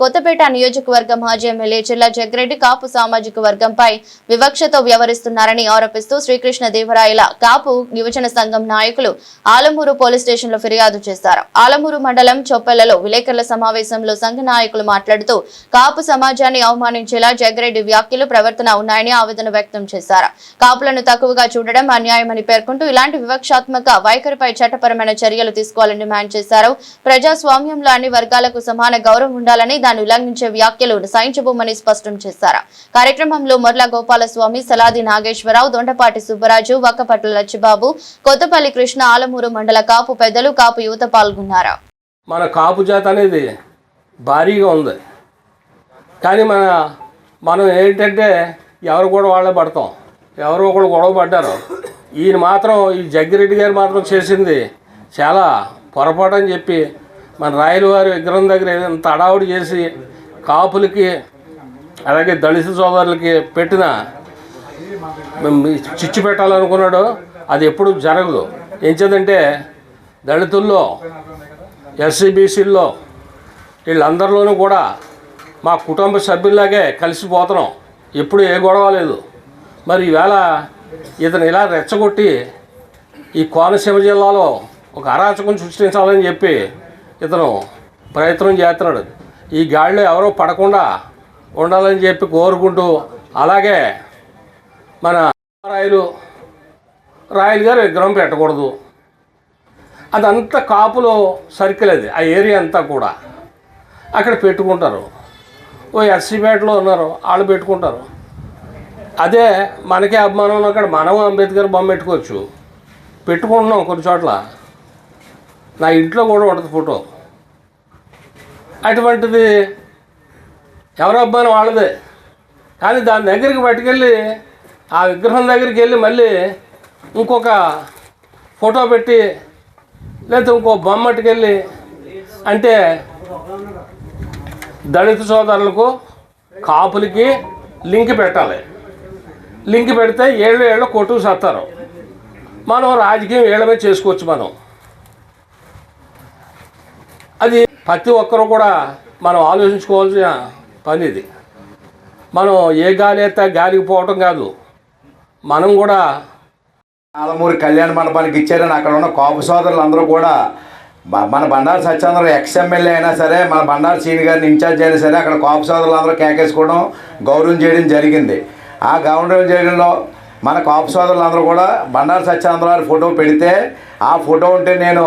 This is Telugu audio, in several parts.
కొత్తపేట నియోజకవర్గం మాజీ ఎమ్మెల్యే చిల్లా జగ్రెడ్డి కాపు సామాజిక వర్గంపై వివక్షతో వ్యవహరిస్తున్నారని ఆరోపిస్తూ శ్రీకృష్ణ దేవరాయల కాపు యువజన సంఘం నాయకులు ఆలమూరు పోలీస్ స్టేషన్లో ఫిర్యాదు చేశారు. ఆలమూరు మండలం చొప్పెలలో విలేకరుల సమావేశంలో సంఘ నాయకులు మాట్లాడుతూ కాపు సమాజాన్ని అవమానించేలా జగ్రెడ్డి వ్యాఖ్యలు ప్రవర్తన ఉన్నాయని ఆవేదన వ్యక్తం చేశారు. కాపులను తక్కువగా చూడడం అన్యాయమని పేర్కొంటూ ఇలాంటి వివక్షాత్మక వైఖరిపై చట్టపరమైన చర్యలు తీసుకోవాలని డిమాండ్ చేశారు. ప్రజాస్వామ్యంలో అన్ని వర్గాలకు సమాన గౌరవం ఉండాలని దాన్ని ఉల్లంఘించే వ్యాఖ్యలు సహించబోమని స్పష్టం చేశారు. కార్యక్రమంలో మొర్ల గోపాలస్వామి సలాది నాగేశ్వరరావు దొండపాటి సుబ్బరాజు వక్కపట్ల లచ్చిబాబు కొత్తపల్లి కృష్ణ ఆలమూరు మండల కాపు పెద్దలు కాపు యువత పాల్గొన్నారు. మన కాపు జాత అనేది భారీగా ఉంది. కానీ మన మనం ఏంటంటే ఎవరు కూడా వాళ్ళే పడతాం. ఎవరో ఒకడు గొడవ పడ్డారు. ఈయన మాత్రం ఈ జగ్గిరెడ్డి గారు మాత్రం చేసింది చాలా పొరపాటు అని చెప్పి మన రాయల వారి విగ్రహం దగ్గర ఎంత అడావుడు చేసి కాపులకి అలాగే దళిత సోదరులకి పెట్టిన చిచ్చు పెట్టాలనుకున్నాడు అది ఎప్పుడు జరగదు. ఏం దళితుల్లో ఎస్సీబీసీల్లో వీళ్ళందరిలోనూ కూడా మా కుటుంబ సభ్యుల్లాగే కలిసిపోతున్నాం ఎప్పుడు ఏ గొడవ లేదు. మరి ఈవేళ ఇతను ఇలా రెచ్చగొట్టి ఈ కోనసీమ జిల్లాలో ఒక అరాచకం సృష్టించాలని చెప్పి ఇతను ప్రయత్నం చేస్తున్నాడు. ఈ గాడిలో ఎవరో పడకుండా ఉండాలని చెప్పి కోరుకుంటూ అలాగే మన రాయలు రాయలు గారు విగ్రహం పెట్టకూడదు. అదంతా కాపులో సర్కిల్ అది ఆ ఏరియా అంతా కూడా. అక్కడ పెట్టుకుంటారు. ఓ ఎస్సీపేటలో ఉన్నారు వాళ్ళు పెట్టుకుంటారు. అదే మనకే అభిమానం అక్కడ మనం అంబేద్కర్ బొమ్మ పెట్టుకోవచ్చు. పెట్టుకుంటున్నాం కొన్ని చోట్ల. నా ఇంట్లో కూడా ఉండదు ఫోటో. అటువంటిది ఎవరి అభిమానం వాళ్ళదే. కానీ దాని దగ్గరికి పట్టుకెళ్ళి ఆ విగ్రహం దగ్గరికి వెళ్ళి మళ్ళీ ఇంకొక ఫోటో పెట్టి లేకపోతే ఇంకో బొమ్మటికెళ్ళి అంటే దళిత సోదరులకు కాపులకి లింక్ పెట్టాలి. లింక్ పెడితే ఏళ్ళు ఏళ్ళు కొట్టుకు సత్తారు. మనం రాజకీయం ఏళ్ళమే చేసుకోవచ్చు మనం. అది ప్రతి ఒక్కరు కూడా మనం ఆలోచించుకోవాల్సిన పని ఇది. మనం ఏ గాలి అయితే గాలికి పోవటం కాదు. మనం కూడా ఆలమూరి కళ్యాణ మండపానికి ఇచ్చారని అక్కడ ఉన్న కాపు సోదరులు అందరూ కూడా మన బండారు సత్యేంద్ర ఎక్స్ ఎమ్మెల్యే అయినా సరే మన బండారు సీని గారిని ఇన్ఛార్జ్ అయినా సరే అక్కడ కాపు సోదరులు అందరూ కేకేసుకోవడం గౌరవం చేయడం జరిగింది. ఆ గౌరవం చేయడంలో మన కాపు సోదరులు అందరూ కూడా బండారు సత్యేంద్ర గారి ఫోటో పెడితే ఆ ఫోటో ఉంటే నేను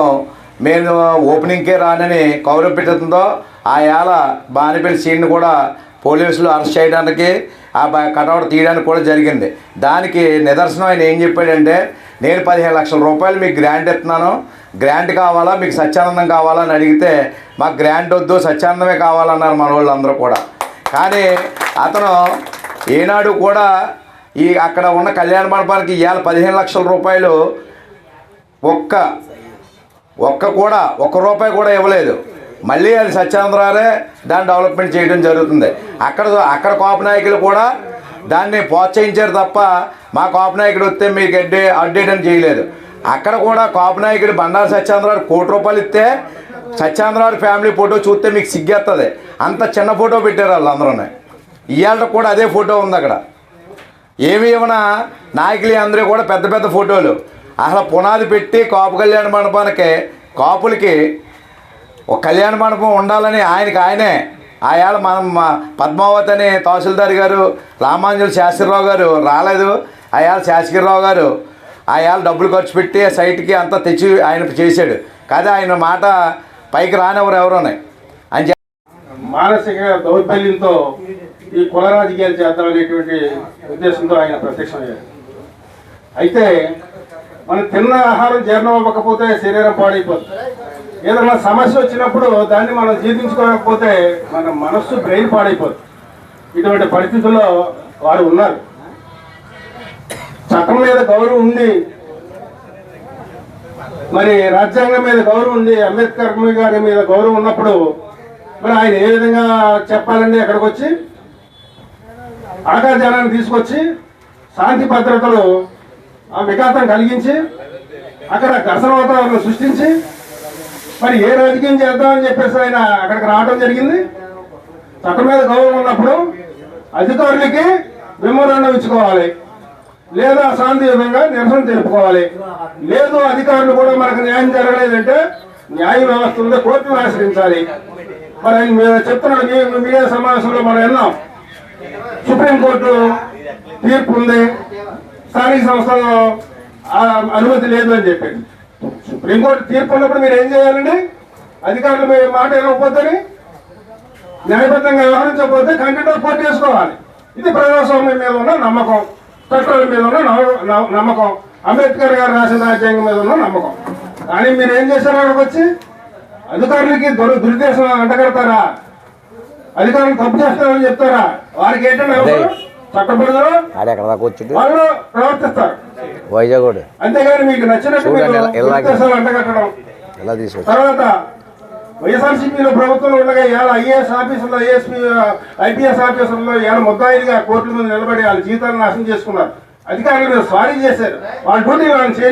నేను ఓపెనింగ్కే రానని కౌరవ పెట్టడంతో ఆ ఏళ బానిపల్లి సీన్ను కూడా పోలీసులు అరెస్ట్ చేయడానికి ఆ కటౌట్ తీయడానికి కూడా జరిగింది. దానికి నిదర్శనం ఆయన ఏం చెప్పాడంటే నేను పదిహేను లక్షల రూపాయలు మీకు గ్రాంట్ ఇస్తున్నాను. గ్రాంట్ కావాలా? మీకు సత్యానందం కావాలా? అని అడిగితే మాకు గ్రాంట్ వద్దు సత్యానందమే కావాలన్నారు మన వాళ్ళందరూ కూడా. కానీ అతను ఏనాడు కూడా ఈ అక్కడ ఉన్న కళ్యాణ మండపానికి ఇవాళ పదిహేను లక్షల రూపాయలు ఒక్క ఒక్క కూడా ఒక్క రూపాయి కూడా ఇవ్వలేదు. మళ్ళీ అది సత్యానందరారే దాన్ని డెవలప్మెంట్ చేయడం జరుగుతుంది. అక్కడ అక్కడ కోపనాయకులు కూడా దాన్ని ప్రోత్సహించారు తప్ప మా కోపనాయకుడు వస్తే మీకు అడ్డే అడ్డేట్ అని చేయలేదు. అక్కడ కూడా కోపనాయకుడు బండారు సత్యానందరావు కోటి రూపాయలు ఇస్తే సత్యానందరావు ఫ్యామిలీ ఫోటో చూస్తే మీకు సిగ్గేస్తుంది అంత చిన్న ఫోటో పెట్టారు వాళ్ళందరూనే. ఇవాళ కూడా అదే ఫోటో ఉంది అక్కడ. ఏమి ఇవ్వనా? నాయకులు అందరూ కూడా పెద్ద పెద్ద ఫోటోలు. అసలు పునాది పెట్టి కాపు కళ్యాణ మండపానికి కాపులకి ఒక కళ్యాణ మండపం ఉండాలని ఆయనకి ఆయనే. ఆయాల మనం పద్మావతి అని తహసీల్దార్ గారు రామాంజుల శాస్త్రిరావు గారు రాలేదు. ఆయాల శాస్త్రిరావు గారు ఆయాల డబ్బులు ఖర్చు పెట్టి ఆ సైట్కి అంతా తెచ్చి ఆయన చేశాడు. కాదే ఆయన మాట పైకి రానివ్వరు ఎవరోనే. అని చెప్పి మానసిక దౌర్బల్యంతో ఈ కుల రాజకీయాలు చేద్దామనేటువంటి ఉద్దేశంతో ఆయన ప్రత్యక్షమయ్యారు. అయితే మనం తిన్న ఆహారం జీర్ణం అవ్వకపోతే శరీరం పాడైపోతుంది ఏదైనా సమస్య వచ్చినప్పుడు దాన్ని మనం జీర్ణించుకోకపోతే మన మనస్సు బ్రెయిన్ పాడైపోతుంది ఇటువంటి పరిస్థితుల్లో వారు ఉన్నారు. చట్టం మీద గౌరవం ఉంది. మరి రాజ్యాంగం మీద గౌరవం ఉంది. అంబేద్కర్ గారి మీద గౌరవం ఉన్నప్పుడు మరి ఆయన ఏ విధంగా చెప్పాలండి అక్కడికి వచ్చి అడగా జనాన్ని తీసుకొచ్చి శాంతి భద్రతలు ఆ వికాసం కలిగించి అక్కడ ఘర్షణ వాతావరణం సృష్టించి మరి ఏ రాజకీయం చేద్దామని చెప్పేసి ఆయన అక్కడికి రావడం జరిగింది. చట్టం మీద గౌరవం ఉన్నప్పుడు అధికారులకి మెమోరాండం ఇచ్చుకోవాలి. లేదా శాంతియుతంగా నిరసన తెలుపుకోవాలి. లేదు అధికారులు కూడా మనకు న్యాయం జరగలేదంటే న్యాయ వ్యవస్థ ఉందో కోర్టును ఆశ్రయించాలి. మరి ఆయన మీరు చెప్తున్నాడు మీడియా సమావేశంలో మనం విన్నాం. సుప్రీంకోర్టు తీర్పు ఉంది. స్థానిక సంస్థలో ఆ, అనుమతి లేదు అని చెప్పి సుప్రీంకోర్టు తీర్పు ఉన్నప్పుడు మీరు ఏం చేయాలండి? అధికారులు మీ మాట వినకపోతే న్యాయబద్ధంగా వ్యవహరించకపోతే కంటెంట్ కోర్టు చేసుకోవాలి. ఇది ప్రజాస్వామ్యం మీద ఉన్న నమ్మకం చట్టాల మీద ఉన్న నమ్మకం అంబేద్కర్ గారు రాసిన రాజ్యాంగం మీద ఉన్న నమ్మకం. కానీ మీరు ఏం చేశారు అక్కడికి వచ్చి? అధికారులకి దుర్ దురుద్దేశం అంటగడతారా? అధికారులు తప్పు చేస్తారని చెప్తారా? వారికి ఏంటంటే అవసరం? చట్టపరిధిలో ఆడ ఎక్కడ దాకా ప్రవర్తిస్తారు. వైజాగ్. అంతేగాని మీకు ఎలా- తీసుకొచ్చి తర్వాత వైఎస్ఆర్సీపీలో ప్రభుత్వంలో ఉండగా ఇవాళ ఐఏఎస్ ఆఫీసర్లు ఐఎస్పీ ఐపీఎస్ ఆఫీసర్లు ఇవాళ ముద్దాయిలుగా కోర్టుల మీద నిలబడి వాళ్ళ జీతాలను నాశనం చేసుకున్నారు. అధికారులు స్వారీ చేశారు. వాళ్ళ డ్యూటీ వాళ్ళని చేయని